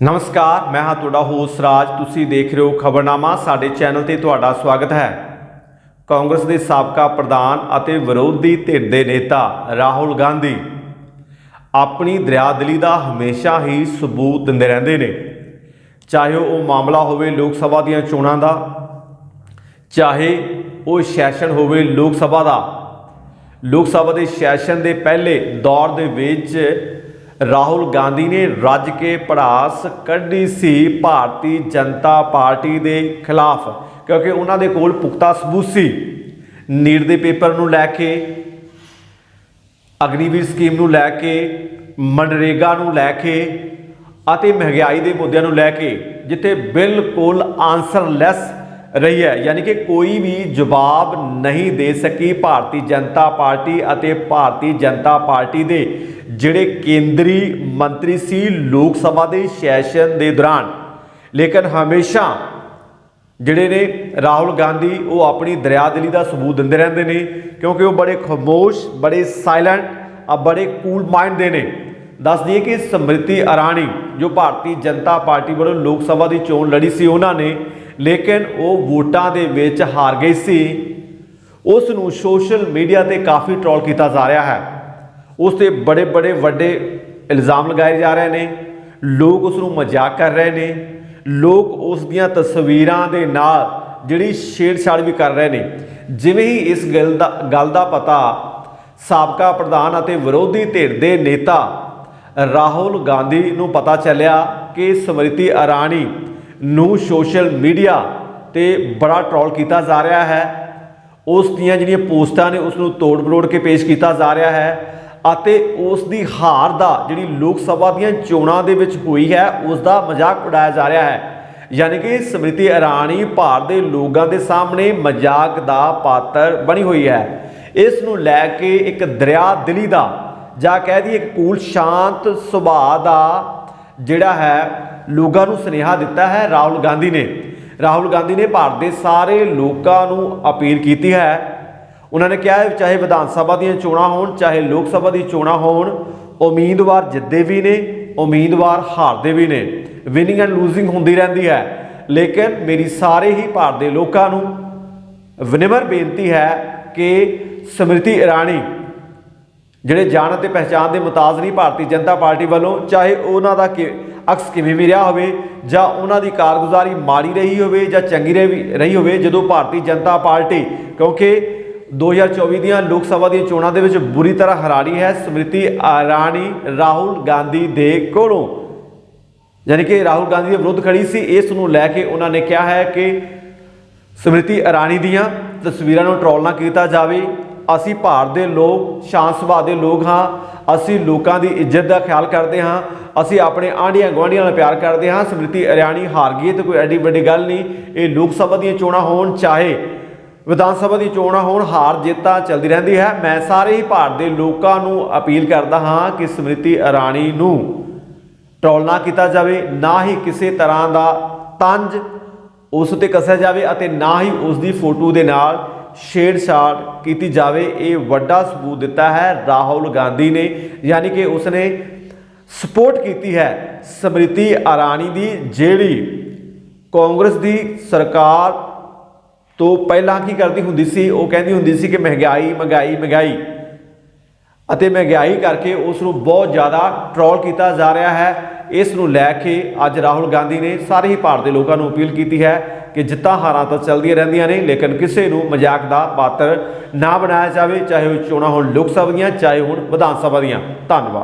ਨਮਸਕਾਰ, ਮੈਂ ਹਾਂ ਤੁਹਾਡਾ ਹੋਸਟ ਰਾਜ। ਤੁਸੀਂ ਦੇਖ ਰਹੇ ਹੋ ਖਬਰਨਾਮਾ। ਸਾਡੇ ਚੈਨਲ ਤੇ ਤੁਹਾਡਾ ਸਵਾਗਤ ਹੈ। ਕਾਂਗਰਸ ਦੇ ਸਾਬਕਾ ਪ੍ਰਧਾਨ ਅਤੇ ਵਿਰੋਧੀ ਧਿਰ ਦੇ ਨੇਤਾ ਰਾਹੁਲ ਗਾਂਧੀ ਆਪਣੀ ਦਰਿਆਦਿਲੀ ਦਾ ਹਮੇਸ਼ਾ ਹੀ ਸਬੂਤ ਦਿੰਦੇ ਰਹਿੰਦੇ ਨੇ। ਚਾਹੇ ਉਹ ਮਾਮਲਾ ਹੋਵੇ ਲੋਕ ਸਭਾ ਦੀਆਂ ਚੋਣਾਂ ਦਾ, ਚਾਹੇ ਉਹ ਸੈਸ਼ਨ ਹੋਵੇ ਲੋਕ ਸਭਾ ਦਾ। ਲੋਕ ਸਭਾ ਦੇ ਸੈਸ਼ਨ ਦੇ ਪਹਿਲੇ ਦੌਰ ਦੇ ਵਿੱਚ ਰਾਹੁਲ ਗਾਂਧੀ ਨੇ ਰੱਜ ਕੇ ਪੜਾਸ ਕੱਢੀ ਸੀ ਭਾਰਤੀ ਜਨਤਾ ਪਾਰਟੀ ਦੇ ਖਿਲਾਫ, ਕਿਉਂਕਿ ਉਹਨਾਂ ਦੇ ਕੋਲ ਪੁਖਤਾ ਸਬੂਤ ਸੀ। ਨੀਟ ਦੇ ਪੇਪਰ ਨੂੰ ਲੈ ਕੇ, ਅਗਨੀਵੀਰ ਸਕੀਮ ਨੂੰ ਲੈ ਕੇ, ਮਨਰੇਗਾ ਨੂੰ ਲੈ ਕੇ ਅਤੇ ਮਹਿੰਗਾਈ ਦੇ ਮੁੱਦਿਆਂ ਨੂੰ ਲੈ ਕੇ, ਜਿੱਥੇ ਬਿਲਕੁਲ ਆਨਸਰਲੈਸ ਰਹੀ ਹੈ। ਯਾਨੀ ਕਿ ਕੋਈ ਵੀ ਜਵਾਬ ਨਹੀਂ ਦੇ ਸਕੀ ਭਾਰਤੀ ਜਨਤਾ ਪਾਰਟੀ ਅਤੇ ਭਾਰਤੀ ਜਨਤਾ ਪਾਰਟੀ ਦੇ ਜਿਹੜੇ ਕੇਂਦਰੀ ਮੰਤਰੀ ਸੀ ਲੋਕ ਸਭਾ ਦੇ ਸੈਸ਼ਨ ਦੇ ਦੌਰਾਨ। ਲੇਕਿਨ ਹਮੇਸ਼ਾ ਜਿਹੜੇ ਨੇ ਰਾਹੁਲ ਗਾਂਧੀ, ਉਹ ਆਪਣੀ ਦਰਿਆਦਿਲੀ ਦਾ ਸਬੂਤ ਦਿੰਦੇ ਰਹਿੰਦੇ ਨੇ ਕਿਉਂਕਿ ਉਹ ਬੜੇ ਖਾਮੋਸ਼, ਬੜੇ ਸਾਇਲੈਂਟ ਆ, ਬੜੇ ਕੂਲ ਮਾਈਂਡ ਦੇ ਨੇ। ਦੱਸ ਦਈਏ ਕਿ ਸਮ੍ਰਿਤੀ ਇਰਾਨੀ ਜੋ ਭਾਰਤੀ ਜਨਤਾ ਪਾਰਟੀ ਵੱਲੋਂ ਲੋਕ ਸਭਾ ਦੀ ਚੋਣ ਲੜੀ ਸੀ, ਉਹਨਾਂ ਨੇ ਲੇਕਿਨ ਉਹ ਵੋਟਾਂ ਦੇ ਵਿੱਚ ਹਾਰ ਗਈ ਸੀ। ਉਸ ਨੂੰ ਸੋਸ਼ਲ ਮੀਡੀਆ ਤੇ ਕਾਫੀ ਟ੍ਰੋਲ ਕੀਤਾ ਜਾ ਰਿਹਾ ਹੈ। ਉਸ ਤੇ ਬੜੇ ਬੜੇ ਵੱਡੇ ਇਲਜ਼ਾਮ ਲਗਾਏ ਜਾ ਰਹੇ ਨੇ। ਲੋਕ ਉਸ ਨੂੰ ਮਜ਼ਾਕ ਕਰ ਰਹੇ ਨੇ। ਲੋਕ ਉਸ ਦੀਆਂ ਤਸਵੀਰਾਂ ਦੇ ਨਾਲ ਜਿਹੜੀ ਛੇੜਛਾੜ ਵੀ ਕਰ ਰਹੇ ਨੇ। ਜਿਵੇਂ ਹੀ ਇਸ ਗੱਲ ਦਾ ਗੱਲ ਦਾ ਪਤਾ ਸਾਬਕਾ ਪ੍ਰਧਾਨ ਅਤੇ ਵਿਰੋਧੀ ਧਿਰ ਦੇ ਨੇਤਾ ਰਾਹੁਲ ਗਾਂਧੀ ਨੂੰ ਪਤਾ ਚੱਲਿਆ ਕਿ ਸਮ੍ਰਿਤੀ ਇਰਾਨੀ ਨੂੰ ਸੋਸ਼ਲ ਮੀਡੀਆ ਤੇ ਬੜਾ ਟਰੋਲ ਕੀਤਾ ਜਾ ਰਿਹਾ ਹੈ। ਉਸ ਦੀਆਂ ਜਿਹੜੀਆਂ ਪੋਸਟਾਂ ਨੇ ਉਸ ਨੂੰ ਤੋੜ ਬਰੋੜ ਕੇ ਪੇਸ਼ ਕੀਤਾ ਜਾ ਰਿਹਾ ਹੈ ਅਤੇ ਉਸ ਦੀ ਹਾਰ ਦਾ ਜਿਹੜੀ ਲੋਕ ਸਭਾ ਦੀਆਂ ਚੋਣਾਂ ਦੇ ਵਿੱਚ ਹੋਈ ਹੈ ਉਸ ਦਾ ਮਜ਼ਾਕ ਉਡਾਇਆ ਜਾ ਰਿਹਾ ਹੈ। ਯਾਨੀ ਕਿ ਸਮ੍ਰਿਤੀ ਇਰਾਨੀ ਭਾਰਤ ਦੇ ਲੋਕਾਂ ਦੇ ਸਾਹਮਣੇ ਮਜ਼ਾਕ ਦਾ ਪਾਤਰ ਬਣੀ ਹੋਈ ਹੈ। ਇਸ ਨੂੰ ਲੈ ਕੇ ਇੱਕ ਦਰਿਆ ਦਿਲੀ ਦਾ ਜਾਂ ਕਹਿ ਦਈਏ ਇੱਕ ਕੂਲ ਸ਼ਾਂਤ ਸੁਭਾਅ ਦਾ ਜਿਹੜਾ ਹੈ ਲੋਕਾਂ ਨੂੰ ਸੁਨੇਹਾ ਦਿੱਤਾ ਹੈ, ਰਾਹੁਲ ਗਾਂਧੀ ਨੇ। ਰਾਹੁਲ ਗਾਂਧੀ ਨੇ ਭਾਰਤ ਦੇ ਸਾਰੇ ਲੋਕਾਂ ਨੂੰ ਅਪੀਲ ਕੀਤੀ ਹੈ। ਉਹਨਾਂ ਨੇ ਕਿਹਾ ਹੈ ਚਾਹੇ ਵਿਧਾਨ ਸਭਾ ਦੀਆਂ ਚੋਣਾਂ ਹੋਣ, ਚਾਹੇ ਲੋਕ ਸਭਾ ਦੀ ਚੋਣਾਂ ਹੋਣ, ਉਮੀਦਵਾਰ ਜਿੱਤਦੇ ਵੀ ਨੇ, ਉਮੀਦਵਾਰ ਹਾਰਦੇ ਵੀ ਨੇ। ਵਿਨਿੰਗ ਐਂਡ ਲੂਜ਼ਿੰਗ ਹੁੰਦੀ ਰਹਿੰਦੀ ਹੈ। ਲੇਕਿਨ ਮੇਰੀ ਸਾਰੇ ਹੀ ਭਾਰਤ ਦੇ ਲੋਕਾਂ ਨੂੰ ਵਿਨਮਰ ਬੇਨਤੀ ਹੈ ਕਿ ਸਮ੍ਰਿਤੀ ਇਰਾਨੀ, ਜਿਹੜੇ ਜਾਣ ਅਤੇ ਪਹਿਚਾਨ ਦੇ ਮੁਤਾਜ਼ ਨਹੀਂ ਭਾਰਤੀ ਜਨਤਾ ਪਾਰਟੀ ਵੱਲੋਂ, ਚਾਹੇ ਉਹਨਾਂ ਦਾ ਕਿ ਅਕਸ ਕਿਵੇਂ ਵੀ ਰਿਹਾ ਹੋਵੇ ਜਾਂ ਉਹਨਾਂ ਦੀ ਕਾਰਗੁਜ਼ਾਰੀ ਮਾੜੀ ਰਹੀ ਹੋਵੇ ਜਾਂ ਚੰਗੀ ਰਹੀ ਰਹੀ ਹੋਵੇ, ਜਦੋਂ ਭਾਰਤੀ ਜਨਤਾ ਪਾਰਟੀ, ਕਿਉਂਕਿ 2024 ਦੀਆਂ ਲੋਕ ਸਭਾ ਦੀਆਂ ਚੋਣਾਂ ਦੇ ਵਿੱਚ ਬੁਰੀ ਤਰ੍ਹਾਂ ਹਰਾਰੀ ਹੈ ਸਮ੍ਰਿਤੀ ਇਰਾਨੀ ਰਾਹੁਲ ਗਾਂਧੀ ਦੇ ਕੋਲੋਂ। ਯਾਨੀ ਕਿ ਰਾਹੁਲ ਗਾਂਧੀ ਦੇ ਵਿਰੁੱਧ ਖੜੀ ਸੀ, ਇਸ ਨੂੰ ਲੈ ਕੇ ਉਹਨਾਂ ਨੇ ਕਿਹਾ ਹੈ ਕਿ ਸਮ੍ਰਿਤੀ ਇਰਾਨੀ ਦੀਆਂ ਤਸਵੀਰਾਂ ਨੂੰ ਟ੍ਰੋਲ ਨਾ ਕੀਤਾ ਜਾਵੇ। ਅਸੀਂ ਭਾਰਤ ਦੇ ਲੋਕ ਸ਼ਾਂਤ ਸੁਭਾਅ ਦੇ ਲੋਕ ਹਾਂ। ਅਸੀਂ ਲੋਕਾਂ ਦੀ ਇੱਜ਼ਤ ਦਾ ਖਿਆਲ ਕਰਦੇ ਹਾਂ। ਅਸੀਂ ਆਪਣੇ ਆਂਢੀਆਂ ਗੁਆਂਢੀਆਂ ਨਾਲ ਪਿਆਰ ਕਰਦੇ ਹਾਂ। ਸਮ੍ਰਿਤੀ ਇਰਾਨੀ ਹਾਰ ਗਈ ਹੈ ਤੇ ਕੋਈ ਐਡੀ ਵੱਡੀ ਗੱਲ ਨਹੀਂ। ਇਹ ਲੋਕ ਸਭਾ ਦੀਆਂ ਚੋਣਾਂ ਹੋਣ, ਚਾਹੇ ਵਿਧਾਨ ਸਭਾ ਦੀ ਚੋਣਾਂ ਹੋਣ, ਹਾਰ ਜਿੱਤਾਂ ਚੱਲਦੀ ਰਹਿੰਦੀ ਹੈ। ਮੈਂ ਸਾਰੇ ਹੀ ਭਾਰਤ ਦੇ ਲੋਕਾਂ ਨੂੰ ਅਪੀਲ ਕਰਦਾ ਹਾਂ ਕਿ ਸਮ੍ਰਿਤੀ ਇਰਾਨੀ ਨੂੰ ਟ੍ਰੋਲ ਨਾ ਕੀਤਾ ਜਾਵੇ, ਨਾ ਹੀ ਕਿਸੇ ਤਰ੍ਹਾਂ ਦਾ ਤੰਜ ਉਸ ਤੇ ਕੱਸਿਆ ਜਾਵੇ ਅਤੇ ਨਾ ਹੀ ਉਸ ਦੀ ਫੋਟੋ ਦੇ ਨਾਲ ਛੇੜਛਾੜ ਕੀਤੀ ਜਾਵੇ, ਇਹ ਵੱਡਾ ਸਬੂਤ ਦਿੱਤਾ ਹੈ। ਰਾਹੁਲ ਗਾਂਧੀ ਨੇ, ਯਾਨੀ ਕਿ ਉਸਨੇ ਸਪੋਰਟ ਕੀਤੀ ਹੈ ਸਮ੍ਰਿਤੀ ਇਰਾਨੀ ਦੀ, ਜਿਹੜੀ ਕਾਂਗਰਸ ਦੀ ਸਰਕਾਰ ਤੋਂ ਪਹਿਲਾਂ ਕੀ ਕਰਦੀ ਹੁੰਦੀ ਸੀ? ਉਹ ਕਹਿੰਦੀ ਹੁੰਦੀ ਸੀ ਕਿ ਮਹਿੰਗਾਈ ਮਹਿੰਗਾਈ ਮਹਿੰਗਾਈ। ਅਤੇ ਮਹਿੰਗਾਈ ਕਰਕੇ ਉਸ ਨੂੰ ਬਹੁਤ ਜ਼ਿਆਦਾ ਟ੍ਰੋਲ ਕੀਤਾ ਜਾ ਰਿਹਾ ਹੈ। ਇਸ ਨੂੰ ਲੈ ਕੇ ਅੱਜ ਰਾਹੁਲ ਗਾਂਧੀ ਨੇ ਸਾਰੇ ਹੀ ਭਾਰਤ ਦੇ ਲੋਕਾਂ ਨੂੰ ਅਪੀਲ ਕੀਤੀ ਹੈ ਕਿ ਜਿੱਤਾਂ ਹਾਰਾਂ ਤਾਂ ਚੱਲਦੀਆਂ ਰਹਿੰਦੀਆਂ ਨੇ, ਲੇਕਿਨ ਕਿਸੇ ਨੂੰ ਮਜ਼ਾਕ ਦਾ ਪਾਤਰ ਨਾ ਬਣਾਇਆ ਜਾਵੇ, ਚਾਹੇ ਉਹ ਚੋਣਾਂ ਹੋਣ ਲੋਕ ਸਭਾ ਦੀਆਂ, ਚਾਹੇ ਹੁਣ ਵਿਧਾਨ ਸਭਾ ਦੀਆਂ। ਧੰਨਵਾਦ।